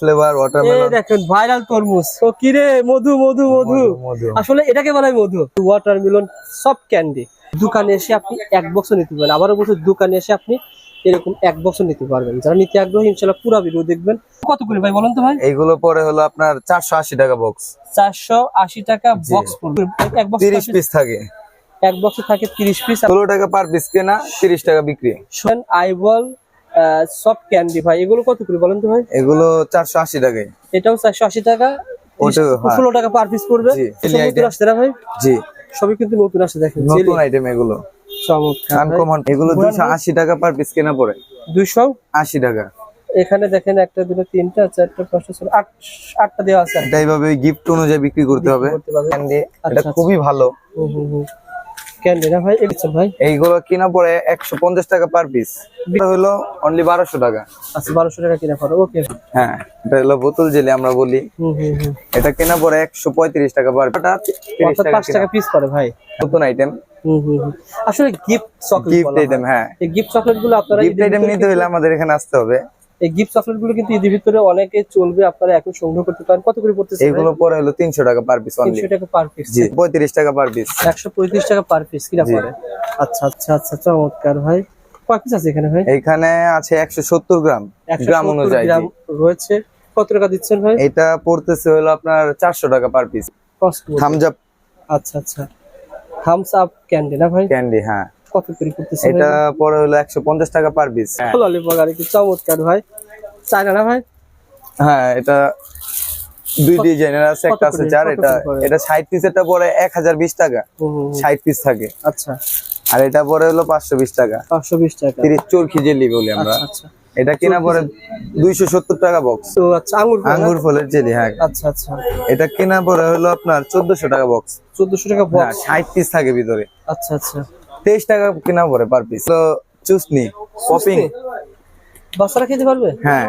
Flavour watermelon দেখেন viral তরমুজ। ও কিরে মধু মধু মধু। মধু আসলে এটাকে বলা হয় মধু। ওয়াটারমেলন সব ক্যান্ডি দোকানে এসে আপনি এক বছর নিতে পারবেন। আবারও বছর দোকানে এসে আপনি এরকম এক বছর নিতে পারবেন। যারা নিতে আগ্রহী ইনশাল্লাহ পুরো ভিডিও দেখবেন। কত করে ভাই বলেন তো ভাই? এইগুলো পরে হলো আপনার চারশো আশি টাকা বক্স চারশো আশি টাকা বক্স পড়বে। এক বক্স তিরিশ পিস থাকে। এক বক্সে থাকে তিরিশ পিস ষোলো টাকা পার পিস কেনা তিরিশ টাকা বিক্রি। শোন আইবল সব ক্যান্ডি ভাই এগুলো কত করে বলেন তো ভাই? এগুলো চারশো আশি টাকায়। এটাও চারশো আশি টাকা? হ্যাঁ। ষোলো টাকা পার পিস পড়বে। আসছে না ভাই? জি। সবই কিন্তু নতুন আসছে দেখেন নতুন আইটেম এগুলো। চমৎকার আনকমন এগুলো দুশো আশি টাকা পার পিস কেনা পড়ে। দুইশো? আশি টাকা। এখানে দেখেন একটা দুটো তিনটা চারটা পাঁচটা আট আটটা দেওয়া আছে। এটা এইভাবে গিফট অনুযায়ী বিক্রি করতে হবে। ক্যান্ডি আচ্ছা, এটা আচ্ছা। খুবই ভালো। হুম হুম হুম। ক্যান্ডি না ভাই এগুলো ভাই। এইগুলো কিনা পড়ে একশো পঞ্চাশ টাকা পার পিস এটা হলো অনলি টাকা। আচ্ছা টাকা কিনা পড়ো ওকে। হ্যাঁ এটা হলো বোতল জেলি আমরা বলি। এটা কেনা পড়ে টাকা পার টাকা পিস পড়ে ভাই। নতুন আইটেম হুম হুম হুম। আসলে গিফট চকলেট গিফট আইটেম হ্যাঁ। এই গিফট চকলেটগুলো আপনারা গিফট আইটেম নিতে হলে আমাদের এখানে আসতে হবে। এই গিফট চকলেটগুলো কিন্তু ঈদের ভিতরে অনেকে চলবে আপনারা এখন সংগ্রহ করতে পারেন। কত করে পড়তেছে? এগুলো পরে হলো তিনশো টাকা পার পিস অনলি তিনশো টাকা পার পিস জি পঁয়ত্রিশ টাকা পার পিস একশো পঁয়ত্রিশ টাকা পার পিস কিনা। পড়ে আচ্ছা আচ্ছা আচ্ছা চমৎকার ভাই। কয় পিস আছে এখানে ভাই? এখানে আছে একশো সত্তর গ্রাম। 170 গ্রাম অনুযায়ী রয়েছে। কত টাকা দিচ্ছেন ভাই? এটা পড়তেছে হলো আপনার চারশো টাকা পার পিস থামস আপ আচ্ছা আচ্ছা। থামস আপ ক্যান্ডি না ভাই? ক্যান্ডি হ্যাঁ। কত করে করতেছে এটা পরে হলো একশো পঞ্চাশ টাকা পার পিস ললিপপ আর কি চমৎকার ভাই। না ভাই? হ্যাঁ এটা দুই ডিজাইনের আছে একটা আছে কত এটা? এটা ষাট পিসেরটা পরে এক হাজার বিশ টাকা। হুম, হুম, হুম। ষাট পিস থাকে। আচ্ছা। আর এটা পরে হলো পাঁচশো বিশ টাকা। পাঁচশো বিশ টাকা। তিরিশ চরকি জেলি বলি আমরা। আচ্ছা আচ্ছা। এটা কেনা পরে দুইশো সত্তর টাকা বক্স তো আচ্ছা আঙ্গুর ফল, আঙ্গুর ফলের জেলি হ্যাঁ। আচ্ছা আচ্ছা। এটা কেনা পরে হলো আপনার চোদ্দশো টাকা বক্স চোদ্দশো টাকা বক্স ষাট পিস থাকে ভিতরে। আচ্ছা আচ্ছা। তেইশ টাকা কেনা পরে পার পিস তো চুসনি পপিং বাচ্চারা খেতে পারবে? হ্যাঁ।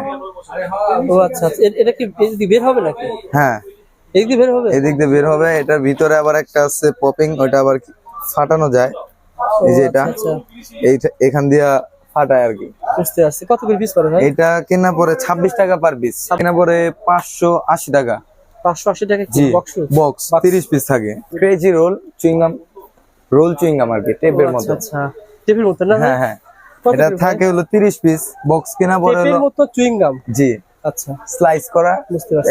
ও আচ্ছা আচ্ছা। এটা কি এদিক দিয়ে বের হবে নাকি? হ্যাঁ। এদিক দিয়ে বের হবে? এদিক দিয়ে বের হবে এটার ভিতরে আবার একটা আছে পপিং ওইটা আবার কি- ফাটানো যায়। এই যে এটা আচ্ছা এইটা এখান দিয়া ফাটায় আর কি। বুঝতে পারছি। কত করে পিস ভাই? এটা কেনা পরে ছাব্বিশ টাকা পার পিস কেনা পরে পাঁচশো আশি টাকা। পাঁচশো আশি টাকা জি বক্স বক্স Box। তিরিশ পিস থাকে। Crazy roll chewing gum roll chewing gum আর কি টেপের আচ্ছা মতো। আচ্ছা। টেপের মতো না হ্যাঁ হ্যাঁ। এটা থাকে হলো তিরিশ পিস বক্স কেনা পরে হলো মতো চুইং গাম জি। আচ্ছা। স্লাইস করা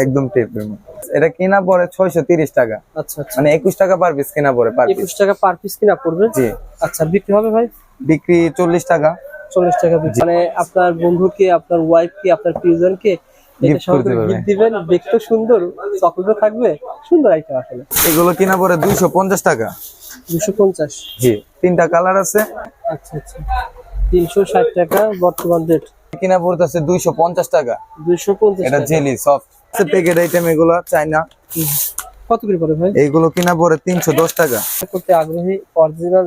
একদম টেপের মতো। এটা কেনা পরে ছয়শো তিরিশ টাকা। আচ্ছা আচ্ছা। মানে একুশ টাকা পার পিস কেনা পরে পার পিস একুশ টাকা পার পিস কিনা পড়বে? জি। আচ্ছা বিক্রি হবে ভাই? বিক্রি চল্লিশ টাকা। চল্লিশ টাকা বিক্রি। মানে আপনার বন্ধুকে আপনার ওয়াইফকে আপনার প্রিয়জনকে। দিবেন। দেখতে সুন্দর চকলেটও থাকবে। সুন্দর আইটেম আসলে। এগুলো কেনা পরে দুইশো পঞ্চাশ টাকা। দুশো পঞ্চাশ। জি। তিনটা কালার আছে। আচ্ছা আচ্ছা। তিনশো ষাট টাকা বর্তমান রেট কিনা পড়তেছে দুইশো পঞ্চাশ টাকা। দুইশো পঞ্চাশ এটা জেলি সফট প্যাকেট আইটেম এগুলো চাইনা কত করে পড়ে ভাই? এইগুলো কিনা তিনশো দশ টাকা। করতে আগ্রহী অরিজিনাল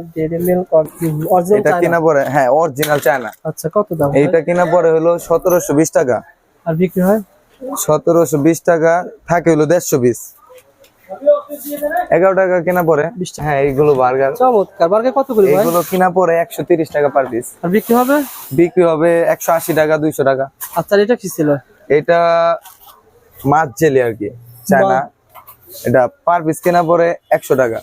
অরিজিনাল এটা কিনা পরে হ্যাঁ অরিজিনাল চায়না। আচ্ছা কত দাম? এইটা কিনা পরে হলো সতেরোশো বিশ টাকা। আর বিক্রি হয়? সতেরোশো বিশ টাকা থাকে হলো দেড়শো বিশ। এগারো টাকা কিনা পরে? হ্যাঁ এইগুলো বার্গার। চমৎকার। বার্গার কত করে কিনা পরে একশো তিরিশ টাকা পার পিস আর বিক্রি হবে? বিক্রি হবে একশো আশি টাকা দুইশো টাকা। আচ্ছা এটা কি ছিল? এটা মাছ জেলি আর কি চায়না। এটা পার পিস কেনা পরে একশো টাকা।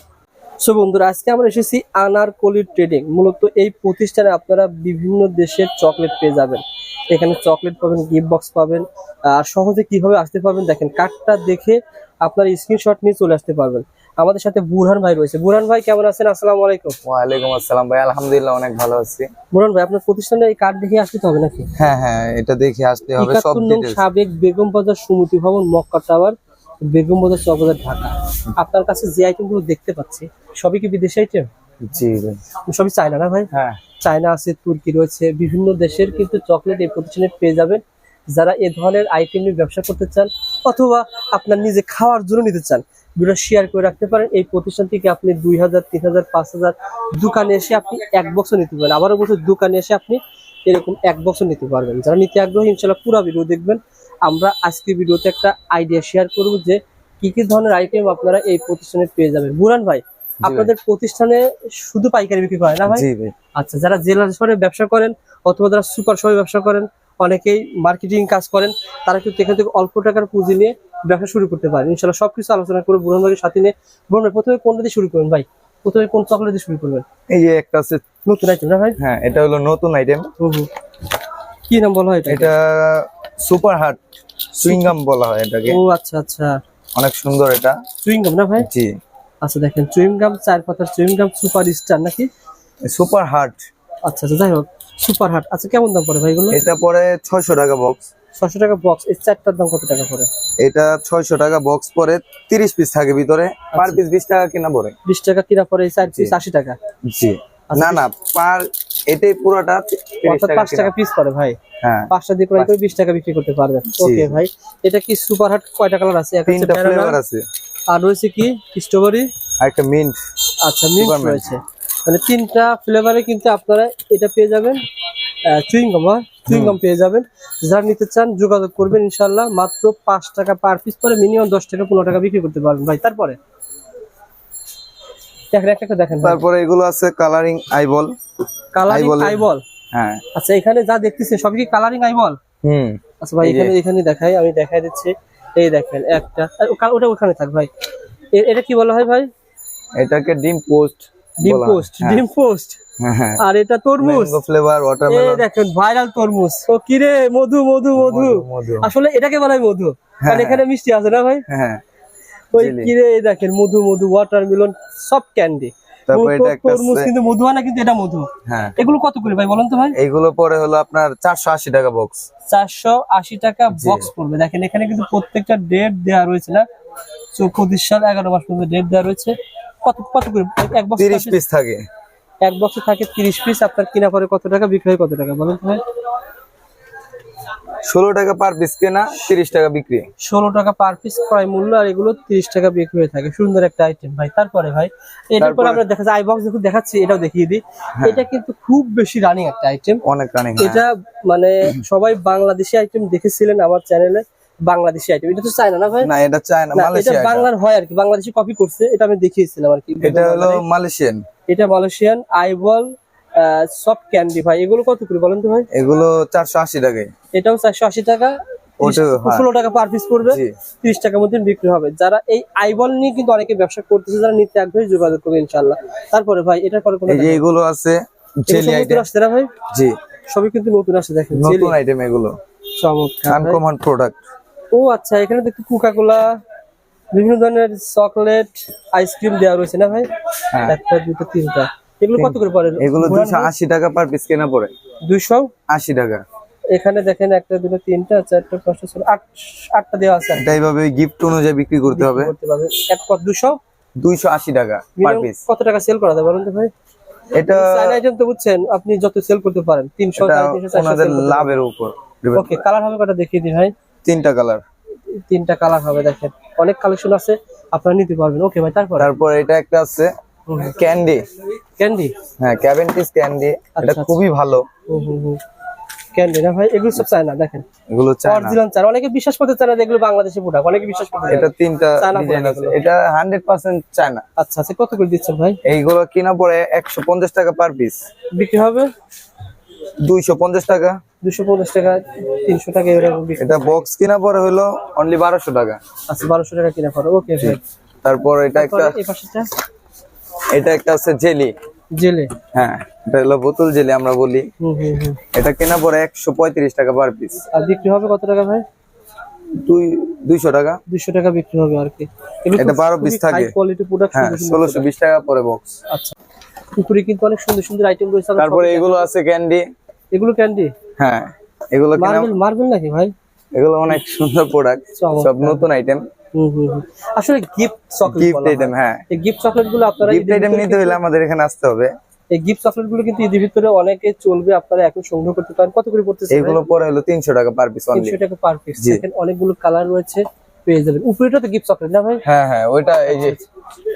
সো বন্ধুরা আজকে আমরা এসেছি আনারকলি ট্রেডিং মূলত এই প্রতিষ্ঠানে আপনারা বিভিন্ন দেশের চকলেট পেয়ে যাবেন। এখানে চকলেট পাবেন গিফট বক্স পাবেন আর সহজে কীভাবে আসতে পারবেন দেখেন। কার্ডটা দেখে আপনার স্ক্রিনশট নিয়ে চলে আসতে পারবেন। আমাদের সাথে বুরহান ভাই রয়েছে। বুরহান ভাই কেমন আছেন? আসসালামু আলাইকুম। ওয়া আলাইকুম আসসালাম ভাই আলহামদুলিল্লাহ অনেক ভালো আছি। বুরহান ভাই আপনার প্রতিষ্ঠানে এই কার্ড দেখে আসতে হবে নাকি? হ্যাঁ হ্যাঁ এটা দেখে আসতে হবে সব ডিটেলস সাবেক বেগম বাজার সমিতি ভবন মক্কা টাওয়ার বেগম বাজার চকবাজার ঢাকা। আপনার কাছে যে আইটেমগুলো দেখতে পাচ্ছি সবই কি বিদেশি আইটেম জি ভাই সবই চায়না না ভাই? হ্যাঁ। চায়না আছে তুর্কি রয়েছে বিভিন্ন দেশের কিন্তু চকলেট এই প্রতিষ্ঠানে পেয়ে যাবেন। যারা এ ধরনের আইটেম নিয়ে ব্যবসা করতে চান অথবা আপনার নিজে খাওয়ার জন্য নিতে চান ভিডিও শেয়ার করে রাখতে পারেন। এই প্রতিষ্ঠান থেকে আপনি দুই হাজার তিন হাজার পাঁচ হাজার দোকানে এসে আপনি এক বছর নিতে পারেন আবারও বছর দোকানে এসে আপনি এরকম এক বছর নিতে পারবেন। যারা নিতে আগ্রহী ইনশাল্লাহ পুরো ভিডিও দেখবেন। আমরা আজকে ভিডিওতে একটা আইডিয়া শেয়ার করব যে কি কি ধরনের আইটেম আপনারা এই প্রতিষ্ঠানে পেয়ে যাবেন। বুরান ভাই আপনাদের প্রতিষ্ঠানে শুধু পাইকারি বিক্রি করে না ভাই? ভাই। আচ্ছা যারা জেলা শহরে ব্যবসা করেন অথবা যারা সুপার শহরে ব্যবসা করেন অনেকেই মার্কেটিং কাজ করেন তারা কিন্তু এখান থেকে অল্প টাকার পুঁজি নিয়ে ব্যবসা শুরু করতে পারেন। ইনশাল্লাহ সবকিছু আলোচনা করে বুড়ন ভাইয়ের সাথে নিয়ে বুড়ন ভাই প্রথমে কোনটা দিয়ে শুরু করবেন ভাই? প্রথমে কোন চকলেট দিয়ে শুরু করবেন? এই যে একটা আছে নতুন আইটেম না ভাই? হ্যাঁ এটা হলো নতুন আইটেম। কি নাম বলা হয় এটা এটা সুপার হার্ট সুইংগাম বলা হয় এটাকে। ও আচ্ছা আচ্ছা। অনেক সুন্দর এটা। চুইংগাম না ভাই? জি। আচ্ছা দেখেন চুইংগাম চার পাতার চুইংগাম সুপার স্টার নাকি? সুপার হার্ট আচ্ছা আচ্ছা যাই হোক। সুপার হাট। আচ্ছা কেমন দাম পড়ে ভাই এগুলো? এটা পরে ছয়শো টাকা বক্স ছশো টাকা বক্স এই চারটার দাম কত টাকা পড়ে? এটা ছয়শো টাকা বক্স পরে তিরিশ পিস থাকে ভিতরে। পার পিস বিশ টাকা কিনা পড়ে। বিশ টাকা কিনা পরে এই চার পিস আশি টাকা। জি। না না পার এটাই পুরোটা তিরিশ অর্থাৎ টাকা পাঁচ টাকা পিস পড়ে ভাই। হ্যাঁ। পাঁচটা দিয়ে ক্রয় করে বিশ টাকা বিক্রি করতে পারবেন। ওকে ভাই এটা কি সুপার হাট? কয়টা কালার আছে? একটা ফ্লেভার আছে। আর রয়েছে কি? স্ট্রবেরি? আর একটা মিন্ট আচ্ছা মিন্ট রয়েছে। মানে তিনটা ফ্লেভারে কিন্তু আপনারা এটা পেয়ে যাবেন চুইংগাম চুইংগাম পেয়ে যাবেন। যারা নিতে চান যোগাযোগ করবেন ইনশাল্লাহ মাত্র পাঁচ টাকা পার পিস পরে মিনিমাম দশ টাকা পনেরো টাকা বিক্রি করতে পারবেন। ভাই তারপরে? দেখেন একটা দেখেন তারপরে এগুলো আছে কালারিং আইবল কালারিং হ্যাঁ। আচ্ছা এখানে যা দেখতেছেন সবই কি কালারিং আইবল হুম। আচ্ছা ভাই এখানে এখানে দেখাই আমি দেখাই দিচ্ছি। এই দেখেন একটা ওটা ওখানে থাক ভাই। এটা কি বলা হয় ভাই? এটাকে ডিম পোস্ট। ডিম পোস্ট ডিম পোস্ট। হ্যাঁ আর এটা তরমুজ। ফ্লেভার ওয়াটারমেলন দেখেন ভাইরাল তরমুজ। ও কিরে মধু মধু মধু। আসলে এটাকে বলা হয় মধু কারণ হ্যাঁ। এখানে মিষ্টি আছে না ভাই? হ্যাঁ ওই কিরে দেখেন মধু মধু ওয়াটারমেলন সব ক্যান্ডি তরমুজ কিন্তু মধু হয় না কিন্তু এটা মধু। হ্যাঁ। এগুলো কত করে ভাই বলেন তো ভাই? এইগুলো পরে হলো আপনার চারশো আশি টাকা বক্স চারশো আশি টাকা বক্স পড়বে। দেখেন এখানে কিন্তু প্রত্যেকটা ডেট দেওয়া রয়েছে না? চৌপদিশ সাল এগারো মাস পর্যন্ত ডেট দেওয়া রয়েছে। কত কত করে? এক বক্স তিরিশ পিস থাকে। এক বক্সে থাকে তিরিশ পিস আপনার কিনা পরে কত টাকা বিক্রি হয় কত টাকা? বলেন ভাই। ষোলো টাকা পার পিস কেনা তিরিশ টাকা বিক্রি। ষোলো টাকা পার পিস ক্রয় মূল্য আর এগুলো তিরিশ টাকা বিক্রি হয়ে থাকে। সুন্দর একটা আইটেম ভাই। তারপরে ভাই এটার পর হ্যাঁ। আমরা দেখা যায় আই বক্স যখন দেখাচ্ছি এটাও দেখিয়ে দিই। এটা কিন্তু খুব বেশি রানিং একটা আইটেম অনেক রানিং এটা মানে সবাই বাংলাদেশি আইটেম দেখেছিলেন আমার চ্যানেলে বাংলাদেশি আইটেম এটা তো চায়না না ভাই? না এটা চায় না না এটা মালয়েশিয়া এটা। বাংলার হয় আর কি বাংলাদেশি কপি করছে এটা আমি দেখিয়েছিলাম আর কি। এটা হলো মালয়েশিয়ান এটা মালয়েশিয়ান আইবল সফট ক্যান্ডি ভাই। এগুলো কত করে বলেন তো ভাই? এগুলো চারশো আশি টাকায়। এটাও চারশো আশি টাকা। ষোলো টাকা পার পিস পড়বে। তিরিশ টাকার মধ্যে বিক্রি হবে। যারা এই আইবল নিয়ে কিন্তু অনেকে ব্যবসা করতেছে যারা নিতে আগ্রহী যোগাযোগ করবে ইনশাল্লাহ তারপরে ভাই এটার পরে এগুলো আছে জেলি আইটেম না ভাই? জি। সবই কিন্তু নতুন আসছে দেখেন নতুন আইটেম এগুলো। চমৎকার আনকমন প্রোডাক্ট ও আচ্ছা এখানে দেখতে কোকা কোলা বিভিন্ন ধরনের চকলেট আইসক্রিম দেওয়া রয়েছে না ভাই? হ্যাঁ। একটা দুটো তিনটা। এগুলো কত করে পড়ে? এগুলো দুশো আশি টাকা পার পিস কেনা পড়ে। দুইশো? আশি টাকা। এখানে দেখেন একটা দুটো তিনটা চারটা পাঁচটা ছটা আট আটটা দেওয়া আছে। এটা এইভাবে গিফট অনুযায়ী বিক্রি করতে হবে। এক কত দুশো দুইশো আশি টাকা পার পিস কত টাকা সেল করা যায় বলুন তো ভাই? এটা চাইনা আইটেম তো বুঝছেন আপনি যত সেল করতে পারেন তিনশো লাভের উপর। ওকে কালার হবে কটা দেখিয়ে দিন ভাই। তিনটা কালার তিনটা কালার হবে দেখেন। অনেক কালেকশন আছে আপনারা নিতে পারবেন। ওকে ভাই তারপর? তারপর এটা একটা আছে ক্যান্ডি। ক্যান্ডি? হ্যাঁ ক্যাভেন্টিস ক্যান্ডি। এটা আচ্ছা। খুবই ভালো। ক্যান্ডি না ভাই এগুলো সব চায়না দেখেন। এগুলো চায়না। Original China. অনেকে বিশ্বাস করতে চায় না এগুলো বাংলাদেশি প্রোডাক্ট অনেকে বিশ্বাস করতে এটা তিনটা ডিজাইন আছে। এটা হান্ড্রেড পার্সেন্ট চায়না। আচ্ছা আচ্ছা কত করে দিচ্ছেন ভাই? এইগুলো কিনা পড়ে একশো পঞ্চাশ টাকা পার পিস বিক্রি হবে? দুইশো পঞ্চাশ টাকা। দুশো পঞ্চাশ টাকা তিনশো টাকা এরকম এটা বক্স কেনা পরে হলো অনলি বারোশো টাকা। আচ্ছা বারোশো টাকা কিনা পড়ে ওকে তারপর এটা একটা এটা একটা আছে জেলি। জেলি। হ্যাঁ এটা হলো বোতল জেলি আমরা বলি। এটা কেনা পরে একশো পঁয়ত্রিশ টাকা পার পিস আর বিক্রি হবে কত টাকা ভাই? দুই দুইশো টাকা। দুশো টাকা বিক্রি হবে আর কি। এটা 12 piece থাকে। কোয়ালিটি প্রোডাক্ট হ্যাঁ ষোলোশো বিশ টাকা পরে বক্স আচ্ছা। উপরে কিন্তু অনেক সুন্দর সুন্দর আইটেম রয়েছে তারপরে এগুলো আছে। ক্যান্ডি এগুলো ক্যান্ডি হ্যাঁ এগুলো মার্বেল মার্বেল নাকি ভাই? এগুলো অনেক সুন্দর প্রোডাক্ট। সব নতুন আইটেম হুম হুম হুম। আসলে গিফট চকলেট গিফট আইটেম হ্যাঁ। এই গিফট চকলেটগুলো আপনারা গিফট আইটেম নিতে হলে আমাদের এখানে আসতে হবে। এই গিফট চকলেটগুলো কিন্তু ঈদের ভিতরে অনেকে চলবে আপনারা এখন সংগ্রহ করতে পারেন। কত করে পড়তেছে এইগুলো পরে হলো তিনশো টাকা পার পিস অনলি তিনশো টাকা পার পিস। দেখেন অনেকগুলো কালার রয়েছে পেয়ে যাবেন। উপরেটা তো গিফট চকলেট না ভাই? হ্যাঁ হ্যাঁ ওইটা এই যে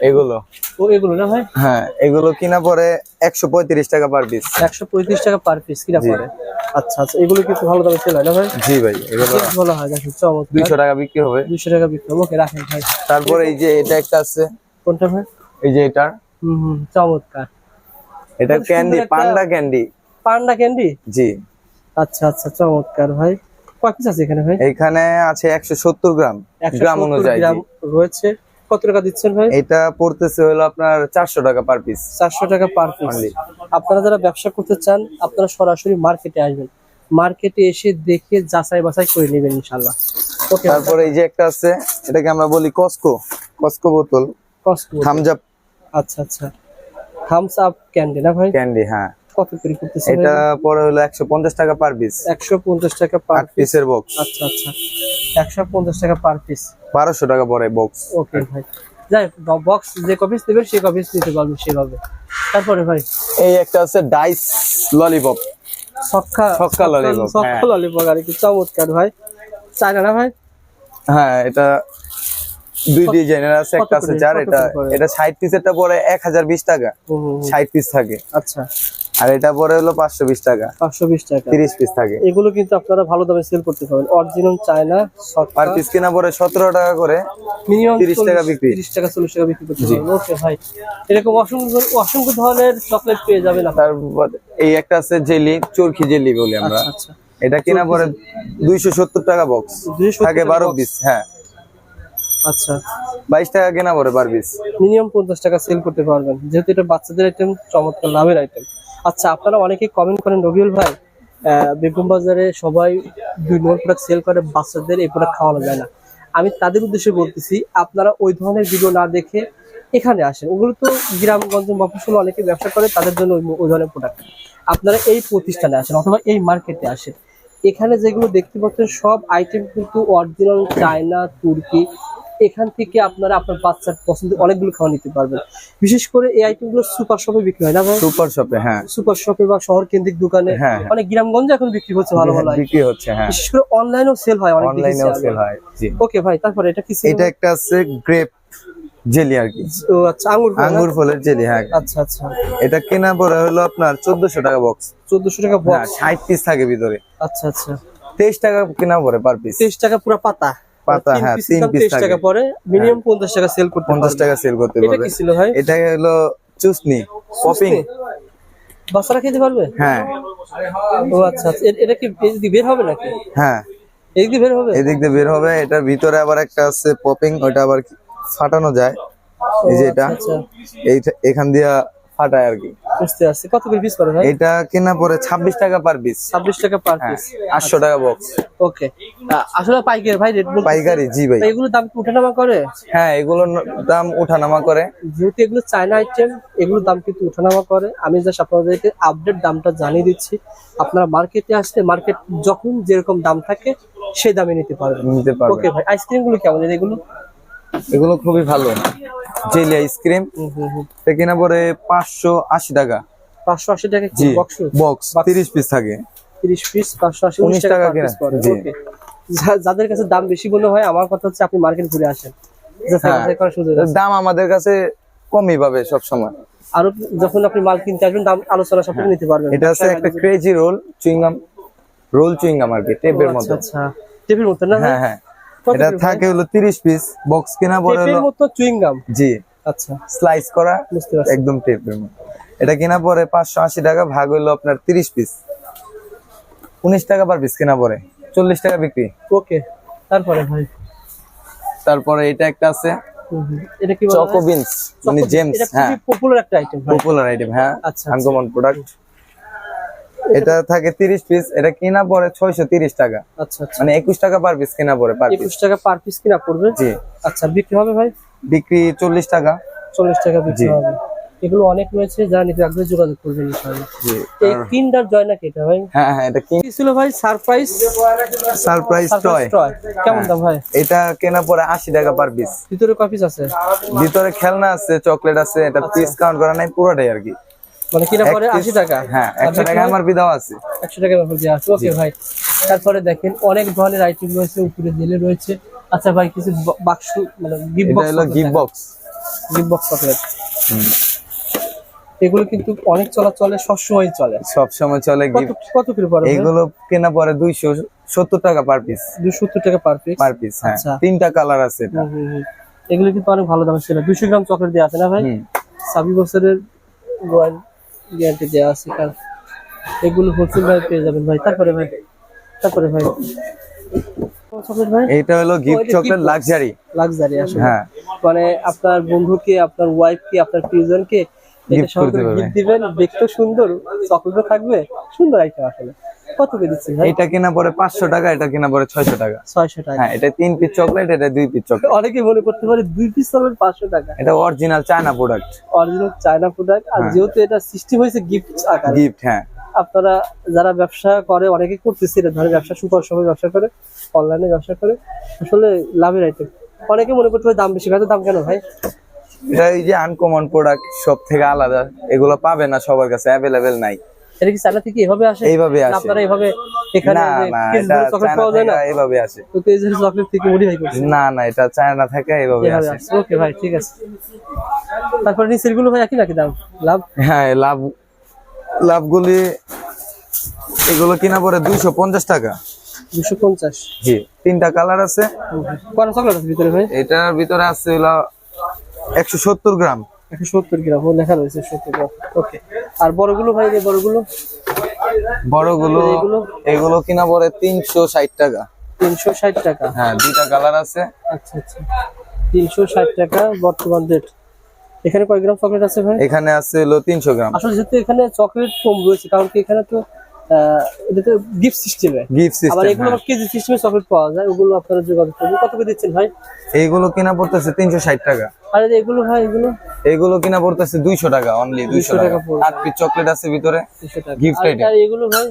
এগুলো। ও এগুলো না ভাই? হ্যাঁ এগুলো কিনা পরে একশো পঁয়ত্রিশ টাকা পার পিস একশো পঁয়ত্রিশ টাকা পার পিস কিনা। পড়ে আচ্ছা আচ্ছা এগুলো কিন্তু ভালো দামে সেল হয় না ভাই? জি ভাই এগুলো ভালো হয় দেখেন চমৎকার। দুইশো টাকা বিক্রি হবে। দুইশো টাকা বিক্রি হবে। ওকে রাখেন ভাই। তারপরে এই যে এটা একটা আছে। কোনটা ভাই? এই যে এটা হুম হুম চমৎকার। এটা candy panda candy. Panda candy? জি। আচ্ছা আচ্ছা চমৎকার ভাই। কয় পিস আছে এখানে ভাই? এখানে আছে একশো সত্তর গ্রাম 170 গ্রাম অনুযায়ী গ্রাম রয়েছে। কত টাকা দিচ্ছেন ভাই? এটা পড়তেছে হলো আপনার চারশো টাকা পার পিস চারশো টাকা পার পিস আপনারা যারা ব্যবসা করতে চান আপনারা সরাসরি মার্কেটে আসবেন। মার্কেটে এসে দেখে যাচাই বাছাই করে নেবেন ইনশাল্লাহ ওকে তারপরে এই যে একটা আছে এটাকে আমরা বলি কসকো কসকো বোতল। কষ্ট থামজাপ আচ্ছা আচ্ছা। থামস আপ ক্যান্ডি না ভাই? ক্যান্ডি হ্যাঁ। কত করে করতেছে এটা পরে হলো একশো পঞ্চাশ টাকা পার পিস একশো পঞ্চাশ টাকা পার পিসের বক্স আচ্ছা আচ্ছা। একশো পঞ্চাশ টাকা পার পিস বারোশো টাকা পরে বক্স ওকে ভাই। যাই বক্স যে কপিস দেবেন সেই কপিস নিতে পারবেন সেভাবে। তারপরে ভাই? এই একটা আছে ডাইস ললিপপ সক্কা ছক্কা lollipop, সক্কা। ললিপপ আর কি। চমৎকার ভাই। চায়না না ভাই? হ্যাঁ এটা দুই ডিজাইনের আছে একটা আছে কত এটা এটা ষাট পিসেরটা পরে এক হাজার বিশ টাকা। হুম, হুম, হুম। ষাট পিস থাকে। আচ্ছা। আর এটা পরে হলো পাঁচশো বিশ টাকা। পাঁচশো বিশ টাকা। তিরিশ পিস থাকে। এগুলো কিন্তু আপনারা ভালো দামে সেল করতে পারবেন। অরিজিনাল চায়না পার পিস কেনা পরে সতেরো টাকা করে মিনিমাম 30 টাকা বিক্রি। তিরিশ টাকা চল্লিশ টাকা বিক্রি করতে পারবেন। ওকে ভাই। এরকম অসংখ্য অসংখ্য ধরনের চকলেট পেয়ে যাবেন তারপর এই একটা আছে জেলি চরকি জেলি বলি আমরা। আচ্ছা আচ্ছা। এটা কেনা পরে দুইশো সত্তর টাকা বক্স 270 থাকে টাকা বারো box। পিস হ্যাঁ। আচ্ছা। বাইশ টাকা কেনা পরে পার পিস মিনিমাম পঞ্চাশ টাকা সেল করতে পারবেন। যেহেতু এটা বাচ্চাদের আইটেম চমৎকার লাভের আইটেম আচ্ছা আপনারা অনেকেই কমেন্ট করেন রবিউল ভাই বেগম বাজারে সবাই দুই নম্বর প্রোডাক্ট সেল করে বাচ্চাদের এই প্রোডাক্ট খাওয়ানো যায় না। আমি তাদের উদ্দেশ্যে বলতেছি আপনারা ওই ধরনের ভিডিও না দেখে এখানে আসেন। ওগুলো তো গ্রামগঞ্জ মফসল অনেকে ব্যবসা করে তাদের জন্য ওই- ওই ধরনের প্রোডাক্ট আপনারা এই প্রতিষ্ঠানে আসেন অথবা এই মার্কেটে আসেন। এখানে যেগুলো দেখতে পাচ্ছেন সব আইটেম কিন্তু অরিজিনাল চায়না তুর্কি এখান থেকে আপনারা আপনার বাচ্চার পছন্দ অনেকগুলো খাওয়া নিতে পারবেন। বিশেষ করে এই আইটেমগুলো সুপার শপে বিক্রি হয় না ভাই? সুপার শপে হ্যাঁ। সুপার শপে বা শহর কেন্দ্রিক দোকানে হ্যাঁ, হ্যাঁ। অনেক গ্রামগঞ্জে এখন বিক্রি হচ্ছে ভালো ভালো বিক্রি হচ্ছে হ্যাঁ। বিশেষ করে অনলাইনেও সেল হয় অনেক অনলাইনেও সেল হয় জি। ওকে ভাই তারপরে এটা কি এটা একটা আছে গ্রেপ জেলি আর কি। ও আচ্ছা আঙ্গুর আঙ্গুর ফলের জেলি হ্যাঁ। আচ্ছা আচ্ছা। এটা কেনা পরে হলো আপনার চোদ্দশো টাকা বক্স চোদ্দশো টাকা হ্যাঁ বক্স ষাট পিস থাকে ভিতরে। আচ্ছা আচ্ছা। তেইশ টাকা কেনা পরে পার পিস তেইশ টাকা পুরো পাতা। পাতা, হ্যাঁ, তিন 23 টাকা। পরে মিনিমাম পঞ্চাশ টাকা সেল করতে পঞ্চাশ পারবেন। টাকা সেল করতে এটা পারবে। কি ছিল ভাই? এটা হলো চুসনি পপিং বাচ্চারা খেতে পারবে? হ্যাঁ। ও আচ্ছা আচ্ছা। এটা কি বের হবে নাকি? হ্যাঁ। এই দিকে বের হবে? এদিক দিয়ে বের হবে। এটার ভিতরে আবার একটা আছে পপিং ওইটা আবার ফাটানো যায়। এই যে এটা আচ্ছা এই এখান দিয়া ফাটায় আর কি। বুঝতে পারছি। কত করে পিস করে ভাই? এটা কেনা পরে ছাব্বিশ টাকা পার পিস ছাব্বিশ টাকা পার পিস আটশো টাকা বক্স ওকে আসলে পাইকারি ভাই রেট পাইকারি জি ভাই। এগুলো দাম কি উঠানামা করে? হ্যাঁ এগুলোর দাম ওঠানামা করে। যেহেতু এগুলো চায়না আইটেম এগুলোর দাম কিন্তু উঠানামা করে। আমি জাস্ট আপনাদেরকে আপডেট দামটা জানিয়ে দিচ্ছি। আপনারা মার্কেটে আসলে মার্কেট যখন যেরকম দাম থাকে সেই দামে নিতে পারবেন। নিতে পারবে ওকে ভাই আইসক্রিমগুলো কেমন? এগুলো? এগুলো খুবই ভালো। জেলি আইসক্রিম এটা কেনা পরে পাঁচশো আশি টাকা। পাঁচশো আশি টাকা জি বক্স তিরিশ পিস থাকে। তিরিশ পিস পাঁচশো আশি উনিশ টাকা কিনা, যাদের কাছে দাম বেশি মনে হয় আমার কথা হচ্ছে আপনি মার্কেট ঘুরে আসেন। যাচাই হ্যাঁ। দাম আমাদের কাছে কমই পাবে সব সময় আরও যখন আপনি মাল কিনতে আসবেন দাম আলোচনা সাপেক্ষে নিতে পারবেন। এটা আছে একটা crazy roll chewing gum roll chewing gum আর কি টেপের আচ্ছা মতো। আচ্ছা। টেপের মতো না হ্যাঁ হ্যাঁ। এটা থাকে হলো তিরিশ পিস বক্স কেনা টেপের হলো মতো চুইং গাম জি। আচ্ছা। স্লাইস করা একদম টেপের মতো। এটা কেনা পরে পাঁচশো আশি টাকা ভাগ হইল আপনার তিরিশ পিস উনিশ টাকা পার পিস কেনা পরে। চল্লিশ টাকা বিক্রি। ওকে তারপরে ভাই? তারপরে এটা একটা আছে। এটা কি চকো বিনস মানে জেমস এটা হ্যাঁ। খুবই পপুলার একটা আইটেম পপুলার আইটেম হ্যাঁ। আচ্ছা, আনকমন প্রোডাক্ট এটা থাকে তিরিশ পিস এটা কেনা পরে ছয়শো তিরিশ টাকা। আচ্ছা আচ্ছা। মানে একুশ টাকা পার পিস কেনা পরে পার পিস একুশ টাকা পার পিস কিনা পড়বে? জি। আচ্ছা বিক্রি হবে ভাই? বিক্রি চল্লিশ টাকা। চল্লিশ টাকা বিক্রি হবে। এগুলো অনেক রয়েছে যারা নিতে আগ্রহে যোগাযোগ করবেন ইনশাআল্লাহ। জি। এই কিন্ডার জয় নাকি এটা ভাই? হ্যাঁ হ্যাঁ এটা কি ছিল ভাই? সারপ্রাইজ সারপ্রাইজ টয় কেমন দাম ভাই? এটা কেনা পরে আশি টাকা পার পিস ভিতরে কপিস আছে? ভিতরে খেলনা আছে চকলেট আছে এটা পিস কাউন্ট করা নাই পুরোটাই আর কি। মানে কিনা পরে piece- আশি টাকা। হ্যাঁ একশো টাকা আমার বিদাও আছে। একশো টাকা ব্যাপার দেওয়া আছে। ওকে ভাই তারপরে দেখেন অনেক ধরনের আইটেম রয়েছে উপরে জেলে রয়েছে। আচ্ছা ভাই কিছু বাক্স মানে গিফট এটা বক্স হলো gift box gift box chocolate এগুলো কিন্তু অনেক চলাচলে সবসময় চলে। সব সময় চলে গিফট কত করে পড়ে এগুলো কেনা পরে দুইশো সত্তর টাকা পার পিস দুশো টাকা পার পিস পার পিস হ্যাঁ। আচ্ছা। তিনটা কালার আছে এটা। এগুলো কিন্তু অনেক ভালো দামে ছিল। দুশো গ্রাম চকলেট দিয়ে আছে না ভাই। ছাব্বিশ বছরের গ্যারান্টি দেওয়া আছে কার? এগুলো হোলসেল ভাই পেয়ে যাবেন ভাই। তারপরে ভাই তারপরে ভাই। এইটা হলো গিফট চকলেট লাক্সারি লাক্সারি আসলে। হ্যাঁ। মানে আপনার বন্ধুকে আপনার ওয়াইফকে আপনার প্রিয়জনকে এটা। গিফট দিবেন। দেখতে সুন্দর। চকলেটও থাকবে। সুন্দর আইটেম আসলে। কত করে দিচ্ছেন ভাই? এটা কিনা পরে পাঁচশো টাকা এটা কিনা পরে ছয়শো টাকা। ছয়শো টাকা। হ্যাঁ এটা তিন পিস চকলেট এটা দুই পিস চকলেট অনেকে মনে করতে পারে দুই পিস চকলেট পাঁচশো টাকা। এটা original China product original China product আর হ্যাঁ। যেহেতু এটা সৃষ্টি হয়েছে গিফট আকারে গিফট হ্যাঁ। আপনারা যারা ব্যবসা করে অনেকে করতেছে এটা ধরে ব্যবসা সুপার সময় ব্যবসা করে অনলাইনে ব্যবসা করে আসলে লাভের আইটেম অনেকে মনে করতে পারে দাম বেশি ভাই দাম কেন ভাই? এটা এই যে আনকমন প্রোডাক্ট সব থেকে আলাদা এগুলো পাবে না সবার কাছে অ্যাভেলেবেল নাই। এটা কি চায়না থেকে এভাবে আসে? এইভাবে আসে। আপনারা এইভাবে এখানে চকলেট চায়না পাওয়া যায় না এইভাবে আসে। তো কেজি চকলেট থেকে মডিফাই করছে না না এটা চায়না থেকে এইভাবে এভাবে আসে। ওকে ভাই ঠিক আছে। তারপরে নিচেরগুলো ভাই একই নাকি দাম? লাভ? হ্যাঁ লাভ লাভগুলি এগুলো কিনা পরে দুইশো পঞ্চাশ টাকা। দুশো পঞ্চাশ। জি তিনটা কালার আছে। কোন চকলেট আছে ভিতরে ভাই? এটার ভিতরে আছে হলো একশো সত্তর গ্রাম। একশো সত্তর গ্রাম ও লেখা রয়েছে সত্তর গ্রাম। ওকে আর বড়গুলো ভাই এই বড়গুলো? বড়গুলো এগুলো? এগুলো কিনা পরে তিনশো ষাট টাকা। তিনশো ষাট টাকা? হ্যাঁ দুইটা কালার আছে। আচ্ছা আচ্ছা। তিনশো ষাট টাকা বর্তমান রেট এখানে কয় গ্রাম চকলেট আছে ভাই? এখানে আছে হলো তিনশো গ্রাম। আসলে যেহেতু এখানে চকলেট কম রয়েছে কারণ কি এখানে তো এটা তো গিফট সিস্টেমে গিফট আবার সিস্টেম এগুলো কেজি সিস্টেমে চকলেট পাওয়া যায় ওগুলো আপনারা যোগাযোগ করবেন কত করে দিচ্ছেন ভাই? এইগুলো কিনা পড়তেছে তিনশো ষাট টাকা। আর এগুলো ভাই এগুলো? এগুলো কিনা পড়তেছে দুইশো টাকা অনলি দুইশো 200 টাকা। পিস চকলেট আছে ভিতরে টাকা। Gift আর আর এগুলো ভাই?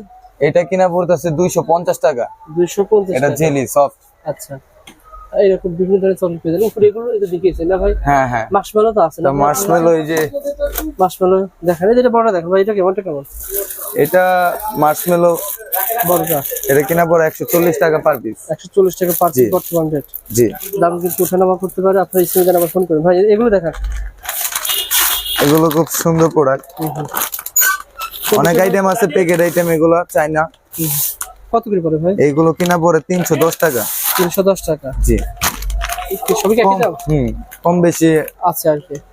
এটা কিনা পড়তেছে দুইশো পঞ্চাশ টাকা। দুইশো পঞ্চাশ এটা টাকা। জেলি সফট আচ্ছা। এরকম বিভিন্ন ধরনের চকলেট পেয়ে যাবেন। উপরে এগুলো এটা দেখিয়েছেন না ভাই? হ্যাঁ হ্যাঁ। মাসমেলো তো আছে না মার্শমেলো এই যে দেখেন এই যেটা বড়টা দেখো ভাই এটা কেমনটা কেমন? এটা মার্শমেলো বড়টা। এটা কিনা পরে একশো চল্লিশ টাকা পার পিস একশো চল্লিশ টাকা পার জি। বর্তমান রেট জি। দাম কিন্তু ওঠানামা করতে পারে? আপনার স্ক্রিনে আবার ফোন করুন। ভাই এগুলো দেখা এগুলো খুব সুন্দর প্রোডাক্ট অনেক আইটেম আছে প্যাকেট আইটেম এগুলো চাইনা কত করে পড়ে ভাই? এইগুলো কিনা পরে তিনশো দশ টাকা। তিনশো দশ টাকা। জি। সবই কি দাম? হুম কম বেশি আছে আর কি। 310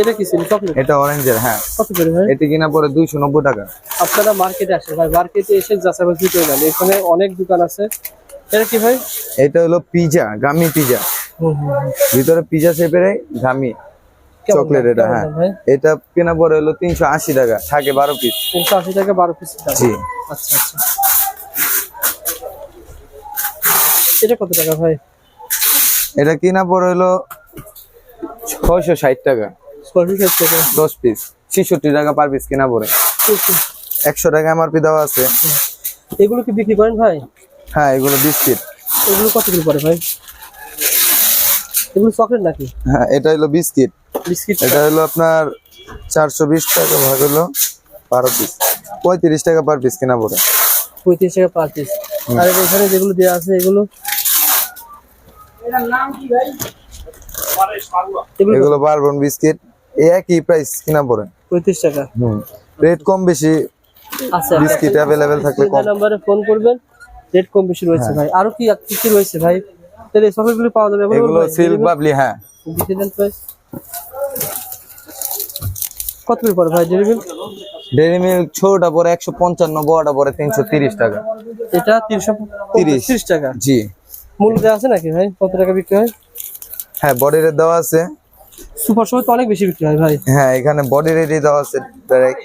এটা কি ছিল চকলেট এটা অরেঞ্জের হ্যাঁ। কত করে ভাই? এটি কিনা পরে দুইশো নব্বই টাকা। আপনারা মার্কেটে আসেন ভাই মার্কেটে এসে যাচাই বাছাই করে নেন। এখানে অনেক দোকান আছে। এটা কি ভাই? এটা হলো পিজা গামি পিজা। ভিতরে পিজা শেপের গামি চকলেট এটা হ্যাঁ। এটা কেনা পরে হলো তিনশো আশি টাকা থাকে বারো পিস তিনশো আশি টাকা বারো পিস জি। আচ্ছা আচ্ছা। এটা কত টাকা ভাই? এটা কিনা পরে হলো ছয়শো ষাট টাকা। ছয়শো ষাট টাকা। দশ পিস ছেষট্টি টাকা পার পিস কিনা পরে. একশো টাকা এমআরপি দেওয়া আছে। এগুলো কি বিক্রি করেন ভাই? হ্যাঁ এগুলো বিস্কিট। এগুলো কত করে পড়ে ভাই? এগুলো চকলেট নাকি? হ্যাঁ এটা হলো বিস্কিট। বিস্কিট। এটা হলো আপনার চারশো বিশ টাকা ভাগ হলো বারো পিস পঁয়ত্রিশ টাকা পার পিস কিনা পরে পঁয়ত্রিশ টাকা পার পিস আর এখানে যেগুলো দেওয়া আছে এগুলো এগুলো? এগুলো বারবন বিস্কিট একই প্রাইস কিনা পরে পঁয়ত্রিশ টাকা। হুম। রেট কম বেশি আচ্ছা। বিস্কিট অ্যাভেলেবেল থাকলে কম। নাম্বারে ফোন করবেন রেট কম বেশি রয়েছে ভাই। আরও কি কি কি রয়েছে ভাই? তাহলে চকলেটগুলো পাওয়া যাবে। এগুলো সিল্ক বাবলি হ্যাঁ। কত করে পড়ে ভাই ডেলিভারি ডেরি মিল্ক ছোটটা একশো পঞ্চান্ন বড়টা পরে তিনশো তিরিশ টাকা। এটা তিনশো তিরিশ। তিরিশ। টাকা। জি। মূল্য আছে নাকি ভাই? কত টাকা বিক্রি হয়? হ্যাঁ বডি রেট দেওয়া আছে। সুপার সময় তো অনেক বেশি বিক্রি হয় ভাই। হ্যাঁ এখানে বডি রেটই দেওয়া আছে ডাইরেক্ট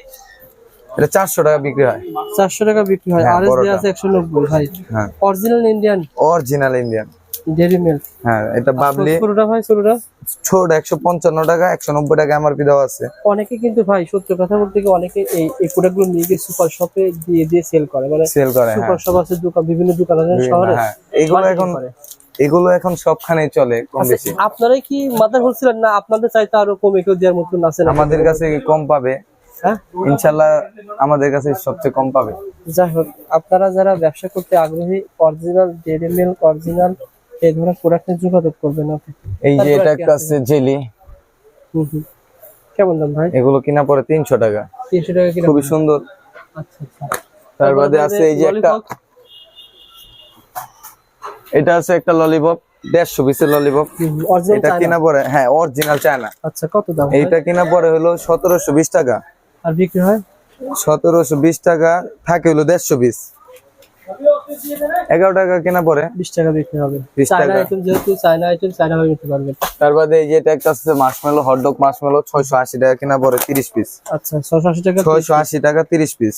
এটা চারশো টাকা বিক্রি হয়। চারশো টাকা বিক্রি হয়। হ্যাঁ, আর এস। আছে একশো নব্বই ভাই। হ্যাঁ। Original Indian original Indian dairy milk হ্যাঁ এটা বাবলি ছোটটা ভাই ছোটটা ছোট একশো পঞ্চান্ন টাকা একশো নব্বই টাকা এমআরপি দেওয়া আছে। অনেকে কিন্তু ভাই সত্য কথা বলতে গিয়ে অনেকে এই এই প্রোডাক্টগুলো নিয়ে গিয়ে সুপার শপে দিয়ে দিয়ে সেল করে। মানে সেল করে হ্যাঁ। সুপার শপ আছে দোকান বিভিন্ন দোকান আছে শহরে। হ্যাঁ। এগুলো এখন। এগুলো এখন সবখানে চলে কম আচ্ছা, বেশি। আপনারাই কি মাদার হোলসেলার না আপনাদের চাইতে আরও কমে কেউ দেওয়ার মতন আছে আমাদের কাছে কম পাবে। হ্যাঁ? ইনশাল্লাহ আমাদের কাছে সবচেয়ে কম পাবে। যাই হোক আপনারা যারা ব্যবসা করতে আগ্রহী অরিজিনাল ডেরি মিল্ক অরিজিনাল এই ধরনের প্রোডাক্ট যোগাযোগ করবেন আপনি। এই যে এটা একটা আছে? জেলি। কেমন দাম ভাই? এগুলো কিনা পরে তিনশো টাকা। তিনশো টাকা কিলো খুবই সুন্দর। আচ্ছা আচ্ছা। তার বাদে আছে এই যে একটা এটা আছে একটা ললিপপ দেড়শো পিসের ললিপপ এটা কিনা পরে হ্যাঁ অরিজিনাল চায়না আচ্ছা কত দাম? এইটা কিনা পরে হলো সতেরোশো বিশ টাকা। আর বিক্রি হয়? সতেরোশো বিশ টাকা থাকে হলো দেড়শো পিস এগারো টাকা কেনা পরে। বিশ টাকা বিক্রি হবে। 20 টাকা। আইটেম যেহেতু চায়না আইটেম চায়না ভাবে নিতে পারবেন। তার বাদে এই যে এটা একটা আছে মার্শমেলো হটডগ মার্শমেলো ছয়শো আশি টাকা কেনা পরে তিরিশ পিস আচ্ছা আশি টাকা ছয়শো আশি টাকা তিরিশ পিস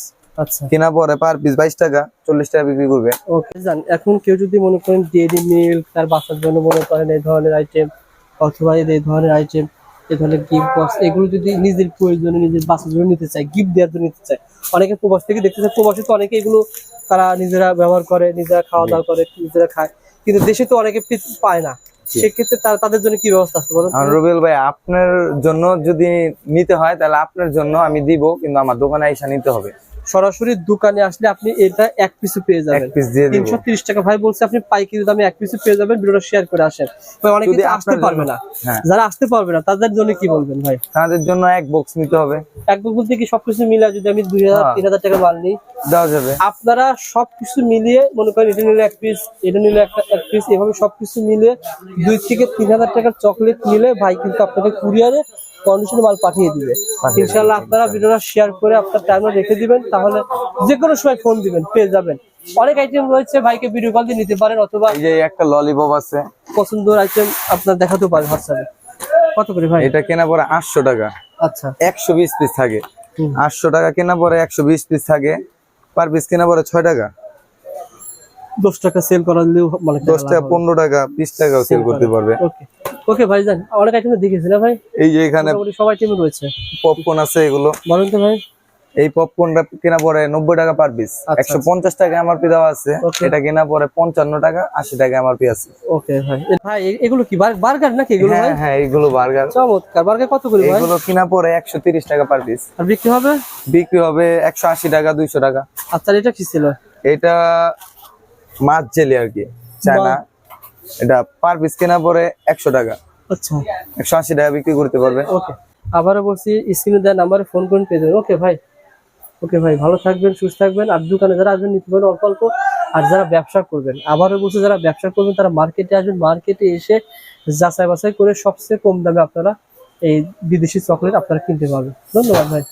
কেনা পরে পার পিস বাইশ টাকা চল্লিশ টাকা বিক্রি করবে। ওকে জান এখন কেউ যদি মনে করেন ডেইরি মিল্ক তার বাচ্চার জন্য মনে করেন এই ধরনের আইটেম অথবা এই ধরনের আইটেম এই ধরনের গিফট বক্স এগুলো যদি নিজের প্রয়োজনে নিজের বাচ্চার জন্য নিতে চায় গিফট দেওয়ার জন্য নিতে চায় অনেকে প্রবাস থেকে দেখতে চায় প্রবাসে তো অনেকে এগুলো তারা নিজেরা ব্যবহার করে নিজেরা খাওয়া দাওয়া করে নিজেরা খায় কিন্তু দেশে তো অনেকে পায় না। সেক্ষেত্রে তাদের জন্য কি ব্যবস্থা আছে বলুন তো? রবিউল ভাই আপনার জন্য যদি নিতে হয় তাহলে আপনার জন্য আমি দিব কিন্তু আমার দোকানে এসে নিতে হবে। সরাসরি দোকানে আসলে আপনি এটা এক পিসে পেয়ে যাবেন। তিনশো তিরিশ টাকা। ভাই বলছে আপনি পাইকারি দামে এক পিসে পেয়ে যাবেন। ভিডিওটা শেয়ার করে আসেন। ভাই অনেকে আসতে পারবে না। হ্যাঁ। যারা আসতে পারবে না তাদের জন্য কি বলবেন ভাই? তাদের জন্য এক বক্স নিতে হবে। একদম বলতে কি সবকিছু মিলে যদি আমি দুই হাজার হ্যাঁ। তিন হাজার টাকা মাল নিই দেওয়া যাবে। আপনারা সবকিছু মিলিয়ে মনে করেন এটা নিলে এক পিস এটা নিলে একটা এক পিস এভাবে সবকিছু মিলিয়ে দুই থেকে তিন হাজার টাকার চকলেট নিলে ভাই কিন্তু আপনাকে কুরিয়ারে কন্ডিশনে মাল পাঠিয়ে দিবে। ইনশাল্লাহ আপনারা ভিডিওটা শেয়ার করে আপনার টাইমে রেখে দিবেন তাহলে যে কোনো সময় ফোন দিবেন পেয়ে যাবেন। অনেক আইটেম রয়েছে ভাইকে ভিডিও কল দিয়ে নিতে পারেন অথবা এই যে একটা ললিপপ আছে। পছন্দের আইটেম আপনার দেখাতে পারেন হোয়াটসঅ্যাপে কত করে ভাই? এটা কেনা পরে আটশো টাকা। আচ্ছা। একশো বিশ পিস থাকে। হুম। আটশো টাকা কেনা পরে একশো বিশ পিস থাকে। পার পিস কেনা পরে ছয় টাকা। দশ টাকা সেল করালেও মানে দশ টাকা পনেরো টাকা বিশ টাকাও সেল করতে পারবে। ওকে ওকে ভাই যান। অনেক আইটেম দেখেছি না ভাই? এই যে এখানে মোটামুটি সব আইটেম রয়েছে। পপকর্ন আছে এগুলো। বলেন তো ভাই। এই পপকর্নটা কেনা পরে নব্বই টাকা পার পিস আচ্ছা, একশো পঞ্চাশ টাকা এমআরপি দেওয়া আছে। এটা কেনা পরে পঞ্চান্ন টাকা আশি টাকা এমআরপি আছে। ওকে ভাই। ভাই এগুলো কি বার্গার নাকি এগুলো ভাই? হ্যাঁ হ্যাঁ এইগুলো বার্গার। চমৎকার। বার্গার কত করে এগুলো কিনা পরে একশো তিরিশ টাকা পার পিস আর বিক্রি হবে? বিক্রি হবে একশো আশি টাকা দুইশো টাকা। আচ্ছা এটা কি ছিল? এটা মাছ জেলি আর কি। চায়না এটা পার পিস কেনা পরে একশো টাকা। আচ্ছা। একশো আশি টাকা বিক্রি করতে পারবে। ওকে। আবারও বলছি স্ক্রিনে দেওয়া নাম্বারে ফোন করুন পেয়ে যাবেন। ওকে ভাই। ওকে ভাই ভালো থাকবেন সুস্থ থাকবেন। আর দোকানে যারা আসবেন নিতে পারেন অল্প অল্প আর যারা ব্যবসা করবেন আবারও বলছি যারা ব্যবসা করবেন তারা মার্কেটে আসবেন। মার্কেটে এসে যাচাই বাছাই করে সবচেয়ে কম দামে আপনারা এই বিদেশি চকলেট আপনারা কিনতে পারবেন। ধন্যবাদ ভাই।